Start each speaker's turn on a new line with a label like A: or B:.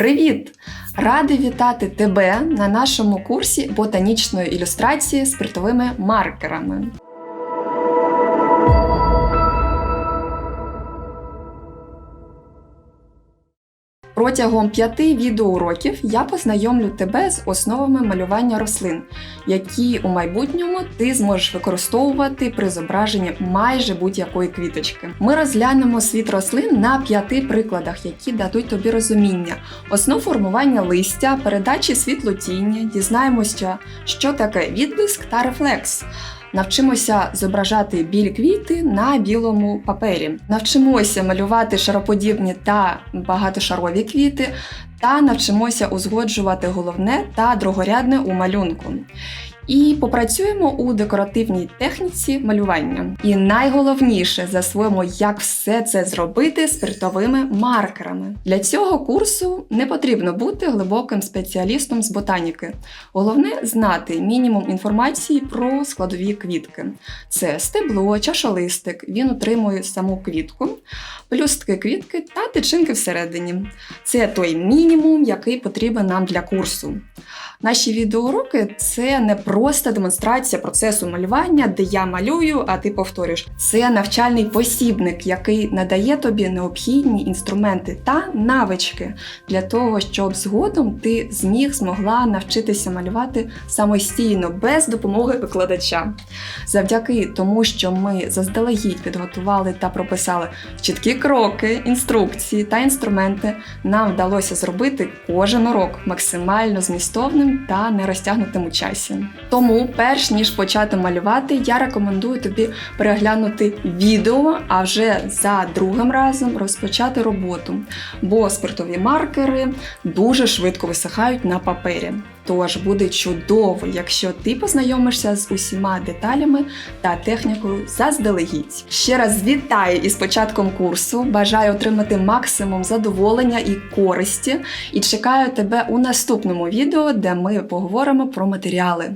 A: Привіт! Ради вітати тебе на нашому курсі ботанічної ілюстрації спиртовими маркерами. Протягом п'яти відеоуроків я познайомлю тебе з основами малювання рослин, які у майбутньому ти зможеш використовувати при зображенні майже будь-якої квіточки. Ми розглянемо світ рослин на п'яти прикладах, які дадуть тобі розуміння, основ формування листя, передачі світлотіння, дізнаємося, що таке відблиск та рефлекс. Навчимося зображати білі квіти на білому папері. Навчимося малювати шароподібні та багатошарові квіти, та навчимося узгоджувати головне та другорядне у малюнку. І попрацюємо у декоративній техніці малювання. І найголовніше засвоїмо, як все це зробити спиртовими маркерами. Для цього курсу не потрібно бути глибоким спеціалістом з ботаніки. Головне знати мінімум інформації про складові квітки. Це стебло, чашолистик, він утримує саму квітку, плюстки квітки та тичинки всередині. Це той мінімум, який потрібен нам для курсу. Наші відеоуроки це не просто демонстрація процесу малювання, де я малюю, а ти повторюєш. Це навчальний посібник, який надає тобі необхідні інструменти та навички для того, щоб згодом ти зміг змогла навчитися малювати самостійно без допомоги викладача. Завдяки тому, що ми заздалегідь підготували та прописали чіткі кроки, інструкції та інструменти, нам вдалося зробити кожен урок максимально змістовним та не розтягнутим у часі. Тому, перш ніж почати малювати, я рекомендую тобі переглянути відео, а вже за другим разом розпочати роботу, бо спиртові маркери дуже швидко висихають на папері. Тож буде чудово, якщо ти познайомишся з усіма деталями та технікою заздалегідь. Ще раз вітаю із початком курсу. Бажаю отримати максимум задоволення і користі. І чекаю тебе у наступному відео, де ми поговоримо про матеріали.